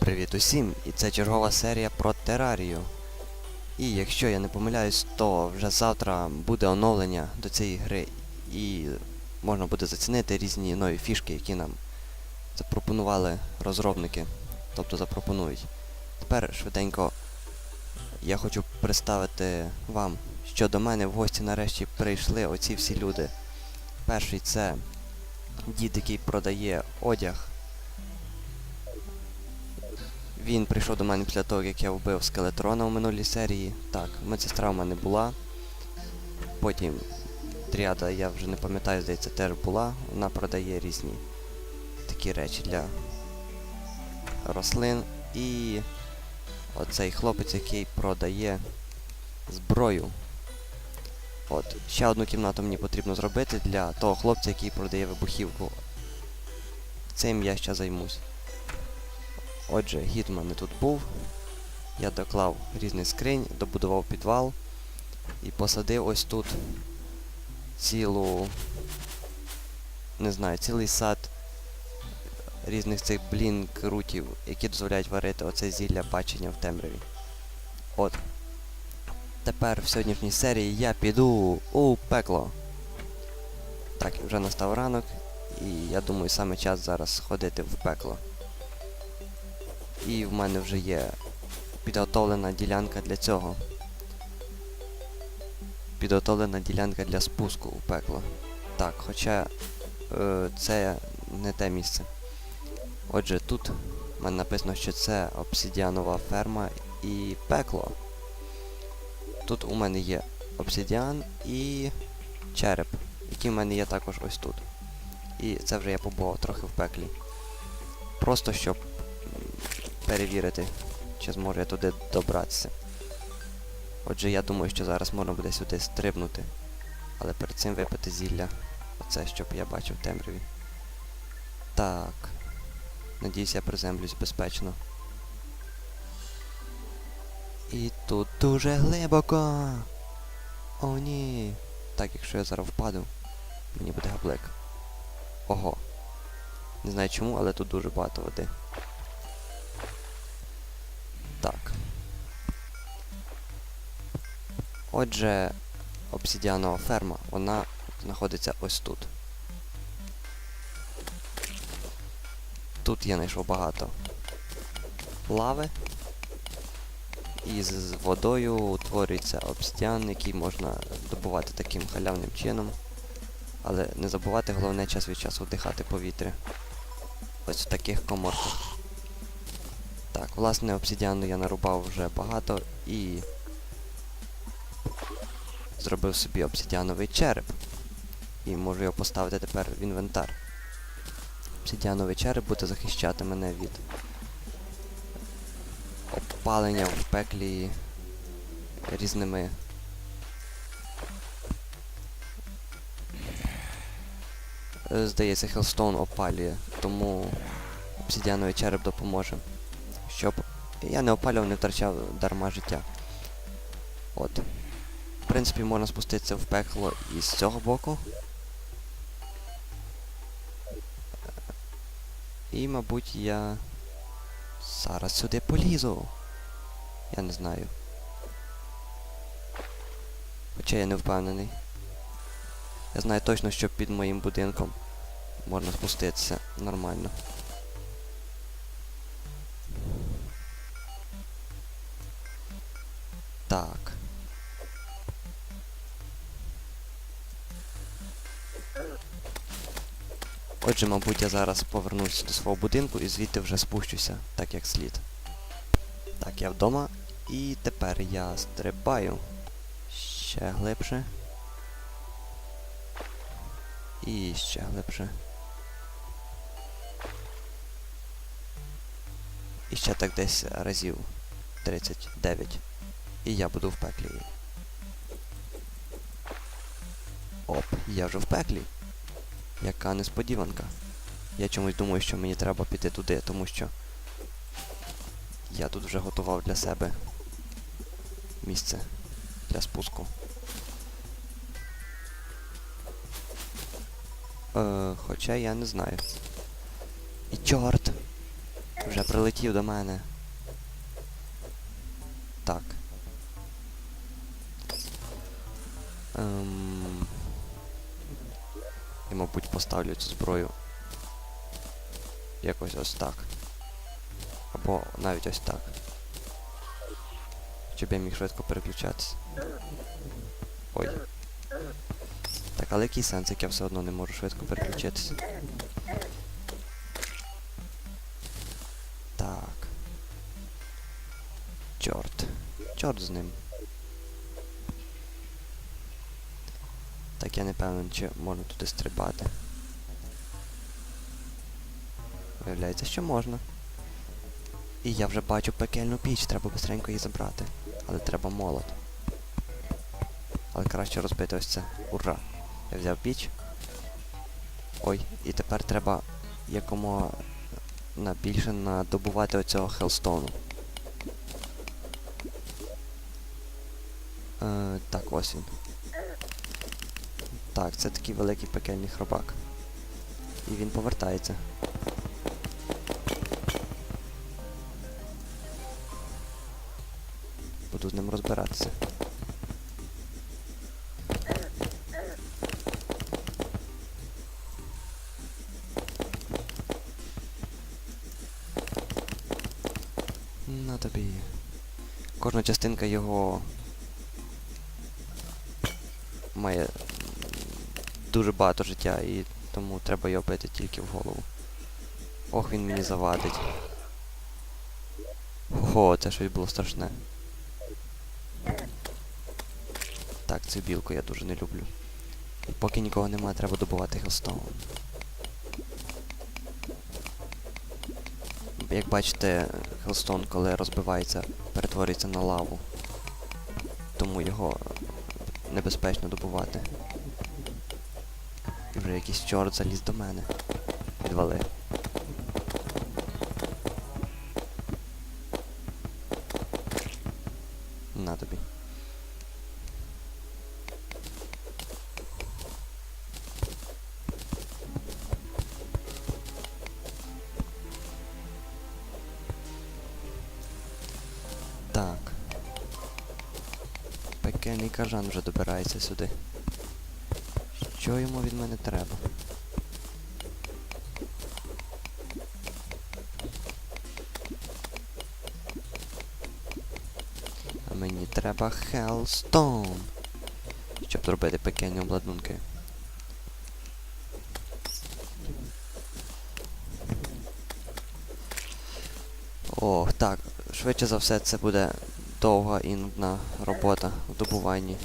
Привіт усім! І це чергова серія про терарію. І якщо я не помиляюсь, то вже завтра буде оновлення до цієї гри і можна буде зацінити різні нові фішки, які нам запропонували розробники. Тобто запропонують. Тепер швиденько я хочу представити вам, що до мене в гості нарешті прийшли оці всі люди. Перший це дід, який продає одяг. Він прийшов до мене після того, як я вбив скелетрона у минулій серії. Так, медсестра в мене була. Потім тріада, я вже не пам'ятаю, здається, теж була. Вона продає різні такі речі для рослин. І оцей хлопець, який продає зброю. От, ще одну кімнату мені потрібно зробити для того хлопця, який продає вибухівку. Цим я ще займусь. Отже, гід в мене тут був. Я доклав різний скринь, добудував підвал і посадив ось тут цілу, не знаю, цілий сад різних цих блін крутів, які дозволяють варити оце зілля бачення в темряві. От. Тепер в сьогоднішній серії я піду у пекло. Так, вже настав ранок, і я думаю, саме час зараз сходити в пекло. І в мене вже є підготовлена ділянка для цього. Підготовлена ділянка для спуску у пекло. Так, хоча е, це не те місце. Отже, тут в мене написано, що це обсидіанова ферма і пекло. Тут у мене є обсидіан і череп, який в мене є також ось тут. І це вже я побував трохи в пеклі. Просто щоб перевірити, чи зможу я туди добратися. Отже, я думаю, що зараз можна буде сюди стрибнути. Але перед цим випити зілля. Оце, щоб я бачив темряві. Так. Надіюсь, я приземлюсь безпечно. І тут дуже глибоко. О, ні. Так, якщо я зараз впаду, мені буде габлик. Ого. Не знаю чому, але тут дуже багато води. Так. Отже, обсидіанова ферма, вона знаходиться ось тут. Тут я знайшов багато лави. І з водою утворюється обсидіан, який можна добувати таким халявним чином. Але не забувати головне час від часу вдихати повітря. Ось в таких коморках. Так, власне, обсидіану я нарубав вже багато і зробив собі обсидіановий череп. І можу його поставити тепер в інвентар. Обсидіановий череп буде захищати мене від опалення в пеклі різними Е, Здається, Хелстоун опалює, тому обсидіановий череп допоможе. Щоб я не опалював, не втрачав дарма життя. От. В принципі, можна спуститися в пекло і з цього боку. І, мабуть, я зараз сюди полізу. Я не знаю. Хоча я не впевнений. Я знаю точно, що під моїм будинком можна спуститися нормально. Так. Отже, мабуть, я зараз повернусь до свого будинку і звідти вже спущуся, так як слід. Так, я вдома. І тепер я стрибаю ще глибше. І ще глибше. І ще так десь разів 39. І я буду в пеклі. Оп, я вже в пеклі. Яка несподіванка. Я чомусь думаю, що мені треба піти туди, тому що я тут вже готував для себе місце для спуску. Е, хоча я не знаю. І чорт! Вже прилетів до мене. Поставлю цю зброю. Якось ось так. Або навіть ось так. Щоб я міг швидко переключатися. Ой. Так, але який сенс, як я все одно не можу швидко переключитися? Так. Чорт. Чорт з ним. Так, я не певен, чи можна туди стрибати. Виявляється, що можна. І я вже бачу пекельну піч, треба быстренько її забрати. Але треба молот. Але краще розбити ось це. Ура! Я взяв піч. Ой, і тепер треба якомога на більше надобувати оцього хелстону. Е, так, ось він. Так, це такий великий пекельний хробак. І він повертається. Буду з ним розбиратися. На тобі. Кожна частинка його має дуже багато життя і тому треба його бити тільки в голову. Ох, він мені завадить. Ого, це щось було страшне. Так, цю білку я дуже не люблю. Поки нікого немає, треба добувати хелстоун. Як бачите, хелстон, коли розбивається, перетворюється на лаву. Тому його небезпечно добувати. І вже якийсь чорт заліз до мене. Відвали. Кажан вже добирається сюди. Що йому від мене треба? А мені треба Hellstone, щоб зробити пекельні обладунки. Ох, так, швидше за все це буде довга і нудна робота в добуванні.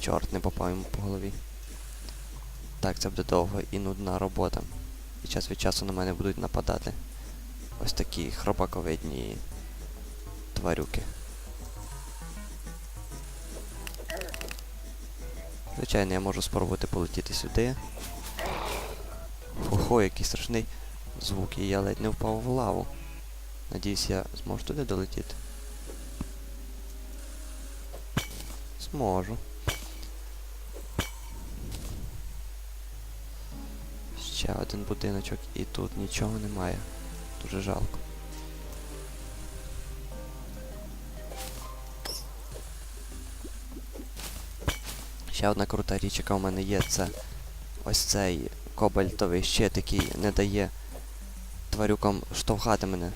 Чорт, не попав йому по голові. Так, це буде довга і нудна робота. І час від часу на мене будуть нападати ось такі хробаковидні тварюки. Звичайно, я можу спробувати полетіти сюди. Хо-хо, який страшний звук, і я ледь не впав в лаву. Надіюсь, я зможу туди долетіти. Зможу. Ще один будиночок і тут нічого немає. Дуже жалко. Ще одна крута річ, яка в мене є, це ось цей кобальтовий щит, який не дає тварюкам штовхати мене.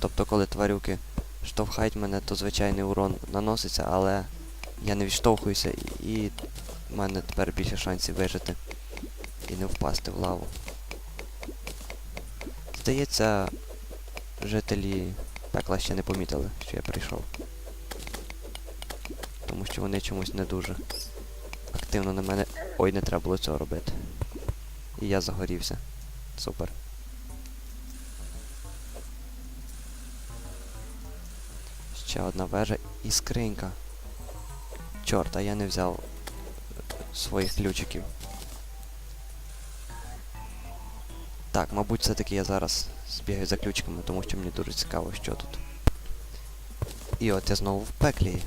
Тобто, коли тварюки штовхають мене, то звичайний урон наноситься, але я не відштовхуюся і в мене тепер більше шансів вижити і не впасти в лаву. Здається, жителі пекла ще не помітили, що я прийшов. Тому що вони чомусь не дуже активно на мене... Ой, не треба було цього робити. І я загорівся. Супер. Ще одна вежа і скринька. Чорт, а я не взяв е, своїх ключиків. Так, мабуть, все-таки я зараз збігаю за ключиками, тому що мені дуже цікаво, що тут. І от я знову в пеклі.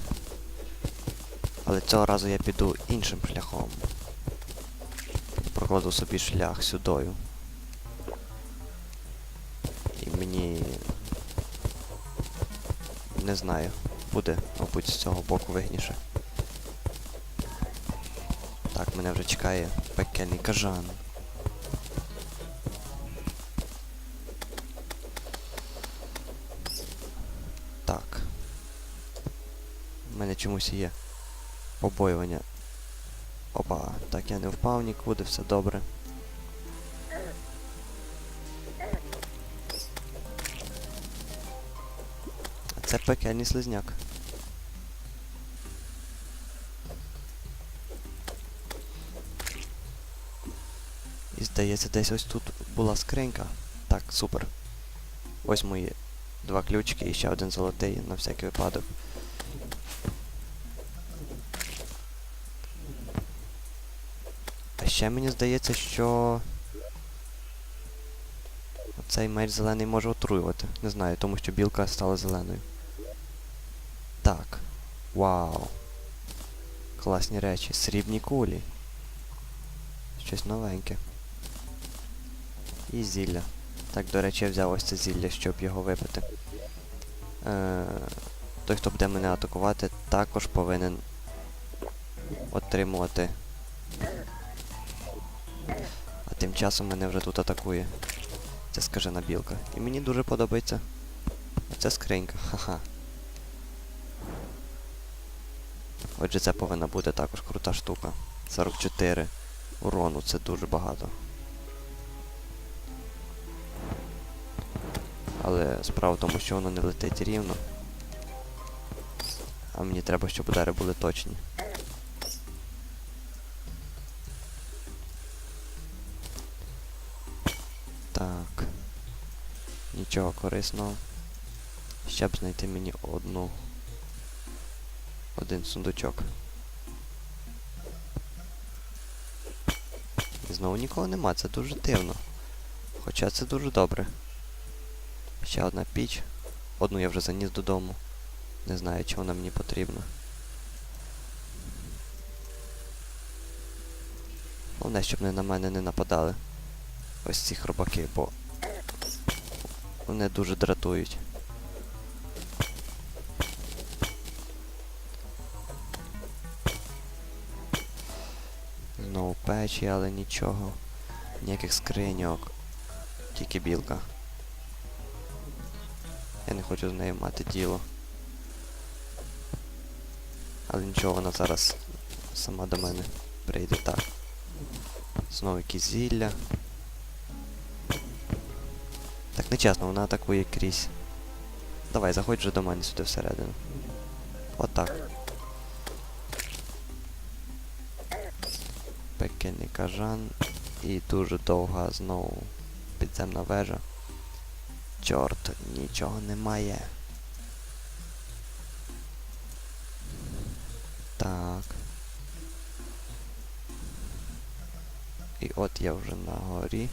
Але цього разу я піду іншим шляхом. Прокладу собі шлях сюдою. Не знаю. Буде, мабуть, з цього боку вигніше. Так, мене вже чекає пекельний кажан. Так. У мене чомусь є побоювання. Опа, так я не впав нікуди, все добре. Це пекельний слизняк. І здається, десь ось тут була скринька. Так, супер. Ось мої два ключики і ще один золотий на всякий випадок. А ще мені здається, що цей меч зелений може отруювати. Не знаю, тому що білка стала зеленою. Вау. Класні речі. Срібні кулі. Щось новеньке. І зілля. Так, до речі, я взяв ось це зілля, щоб його випити. Е, той, хто буде мене атакувати, також повинен отримувати. А тим часом мене вже тут атакує. Це скажена білка. І мені дуже подобається. Оця скринька. Ха-ха. Отже, це повинна бути також крута штука. 44 урону, це дуже багато. Але справа в тому, що воно не летить рівно. А мені треба, щоб удари були точні. Так. Нічого корисного. Ще б знайти мені одну. Один сундучок. І знову нікого нема, це дуже дивно. Хоча це дуже добре. Ще одна піч. Одну я вже заніс додому. Не знаю, чи вона мені потрібна. Головне, щоб не на мене не нападали. Ось ці хробаки, бо вони дуже дратують. Печі, але нічого. Ніяких скриньок. Тільки білка. Я не хочу з нею мати діло. Але нічого, вона зараз сама до мене прийде так. Знову якісь зілля. Так нечесно, вона атакує крізь. Давай, заходь же до мене сюди всередину. Отак. Пекельний кажан. І дуже довга знову підземна вежа. Чорт, нічого немає. Так. І от я вже на горі.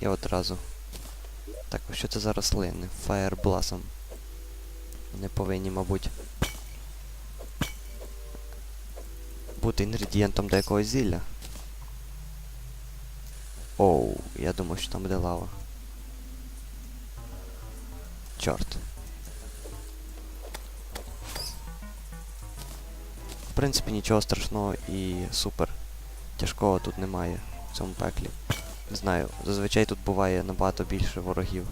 І одразу. Так, що це за рослини? Blossom. Вони повинні, мабуть. Бути інгредієнтом до якогось зілля. Оу, я думав, що там буде лава. Чорт. В принципі, нічого страшного і супер. Тяжкого тут немає в цьому пеклі. Не знаю, зазвичай тут буває набагато більше ворогів.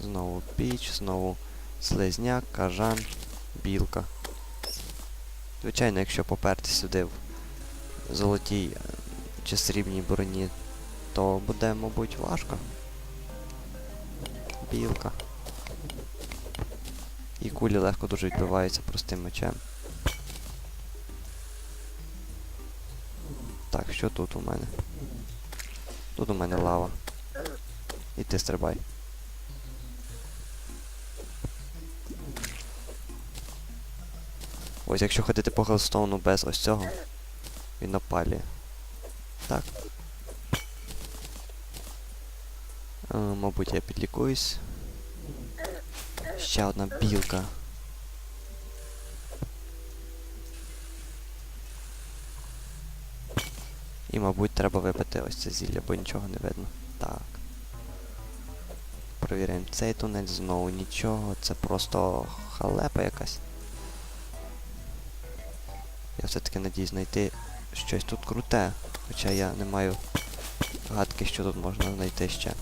Знову піч, знову слизняк, кажан, білка. Звичайно, якщо поперти сюди в золотій е, чи срібній броні, то буде, мабуть, важко. Білка. І кулі легко дуже відбиваються простим мечем. Так, що тут у мене? Тут у мене лава. І ти стрибай. Ось якщо ходити по Гелстоуну без ось цього, він опалює. Так. Е, мабуть, я підлікуюсь. Ще одна білка. І, мабуть, треба випити ось це зілля, бо нічого не видно. Так. Провіряємо цей тунель, знову нічого. Це просто халепа якась. Я все-таки надіюсь знайти щось тут круте. Хоча я не маю гадки, що тут можна знайти ще.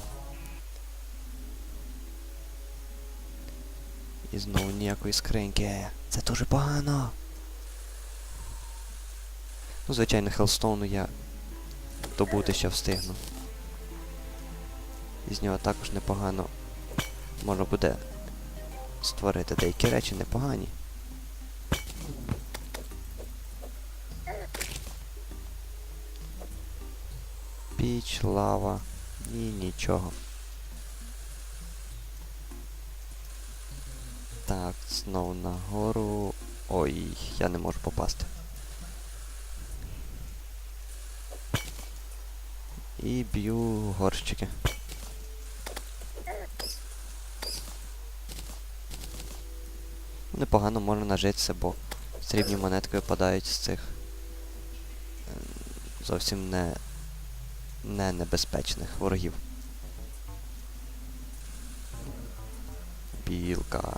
І знову ніякої скриньки. Це дуже погано. Ну, звичайно, Хелстоуну я добути ще встигну. І з нього також непогано можна буде створити деякі речі непогані. Піч, лава, ні, нічого. Так, знову нагору. Ой, я не можу попасти. І б'ю горщики. Непогано можна нажитися, бо срібні монетки випадають з цих ем, зовсім не, не небезпечних ворогів. Білка.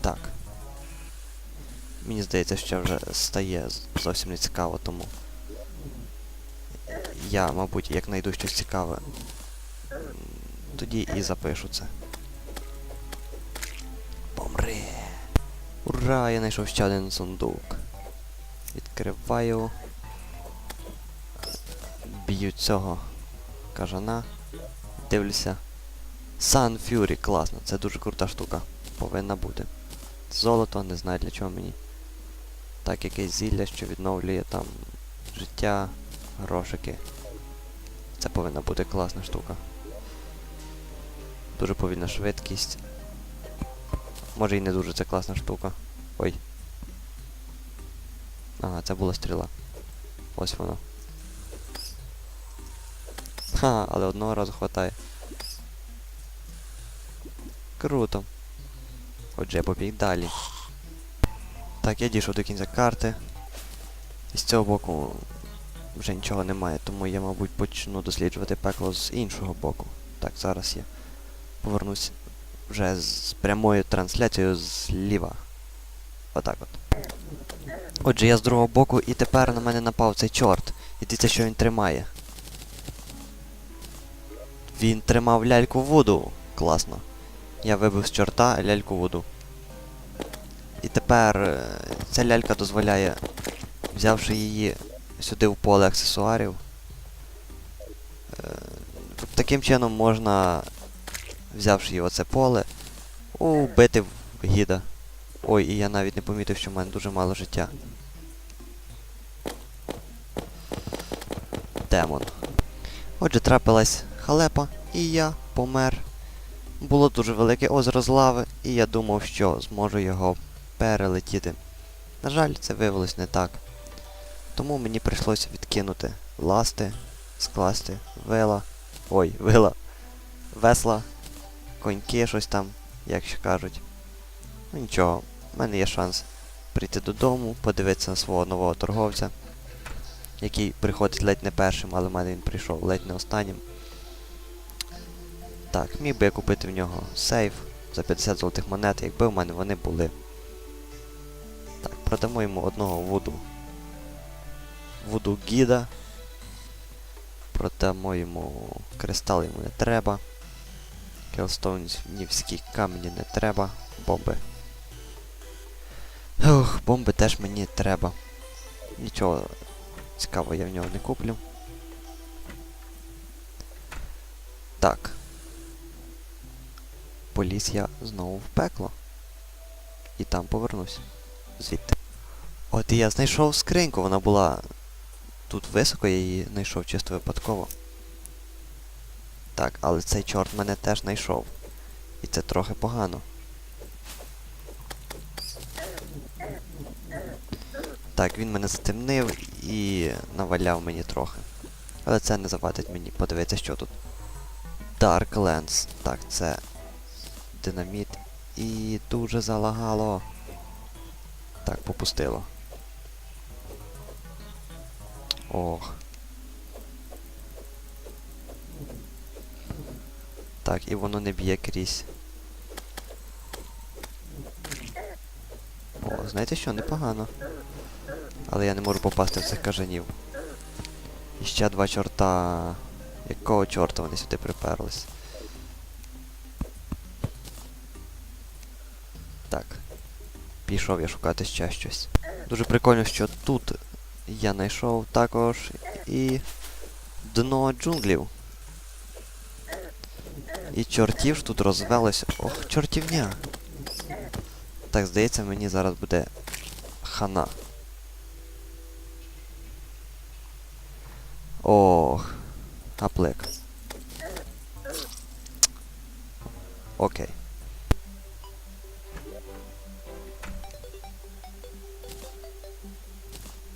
Так. Мені здається, що вже стає зовсім не цікаво, тому я, мабуть, як знайду щось цікаве, тоді і запишу це. Помри! Ура! Я знайшов ще один сундук. Відкриваю. Б'ю цього кажана. Дивлюся. Sun Fury, класно, це дуже крута штука. Повинна бути. Золото, не знаю для чого мені. Так, якесь зілля, що відновлює там життя, грошики. Це повинна бути класна штука. Дуже повільна швидкість. Може і не дуже це класна штука. Ой. Ага, це була стріла. Ось воно. Ха, але одного разу хватає. Круто. Отже, я побіг далі. Так, я дійшов до кінця карти. І з цього боку вже нічого немає, тому я, мабуть, почну досліджувати пекло з іншого боку. Так, зараз я повернусь вже з прямою трансляцією зліва. Отак от. Отже, я з другого боку і тепер на мене напав цей чорт. І дивіться, що він тримає. Він тримав ляльку Вуду. Класно. Я вибив з чорта ляльку Вуду. І тепер е, ця лялька дозволяє, взявши її сюди в поле аксесуарів, е, таким чином можна, взявши його це поле, убити гіда. Ой, і я навіть не помітив, що в мене дуже мало життя. Демон. Отже, трапилась халепа, і я помер. Було дуже велике озеро з лави, і я думав, що зможу його перелетіти. На жаль, це виявилось не так. Тому мені прийшлося відкинути ласти, скласти вила. Ой, вила. Весла, коньки, щось там, як ще кажуть. Ну нічого, в мене є шанс прийти додому, подивитися на свого нового торговця, який приходить ледь не першим, але в мене він прийшов ледь не останнім. Так, міг би я купити в нього сейф за 50 золотих монет, якби в мене вони були. Так, продамо йому одного вуду. Вуду гіда. Продамо йому кристал йому не треба. Келстоунівські камені не треба. Бомби. Ох, бомби теж мені треба. Нічого цікавого я в нього не куплю. Так. Поліз я знову в пекло. І там повернусь. Звідти. От і я знайшов скриньку, вона була тут високо, я її знайшов чисто випадково. Так, але цей чорт мене теж знайшов. І це трохи погано. Так, він мене затемнив і наваляв мені трохи. Але це не завадить мені подивитися, що тут. Dark Lens. Так, це динаміт. І дуже залагало. Так, попустило. Ох. Так, і воно не б'є крізь. О, знаєте що, непогано. Але я не можу попасти в цих кажанів. І ще два чорта. Якого чорта вони сюди приперлись? Так. Пішов я шукати ще щось. Дуже прикольно, що тут я знайшов також і дно джунглів. І чортів ж тут розвелось. Ох, чортівня. Так, здається, мені зараз буде хана. Ох. Аплек. Окей.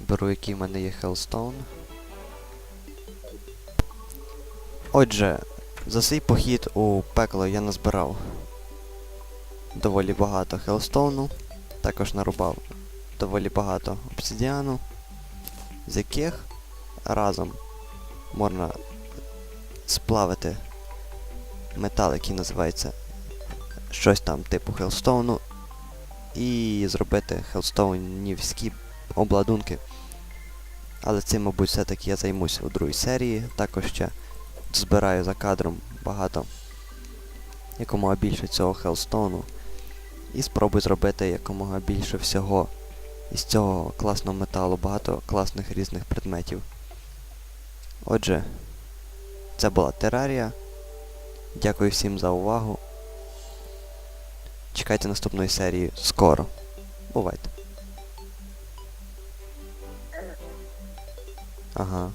Беру, який в мене є Хелстоун. Отже, за свій похід у пекло я назбирав доволі багато Хелстоуну, також нарубав доволі багато обсидіану, з яких разом можна сплавити метал, який називається щось там типу Хелстоуну, і зробити хелстоунівські обладунки. Але цим, мабуть, все-таки я займуся у другій серії. Також ще збираю за кадром багато якомога більше цього хелстоуну. І спробую зробити якомога більше всього із цього класного металу, багато класних різних предметів. Отже, це була терарія. Дякую всім за увагу. Чекайте наступної серії скоро. Бувайте. Ага.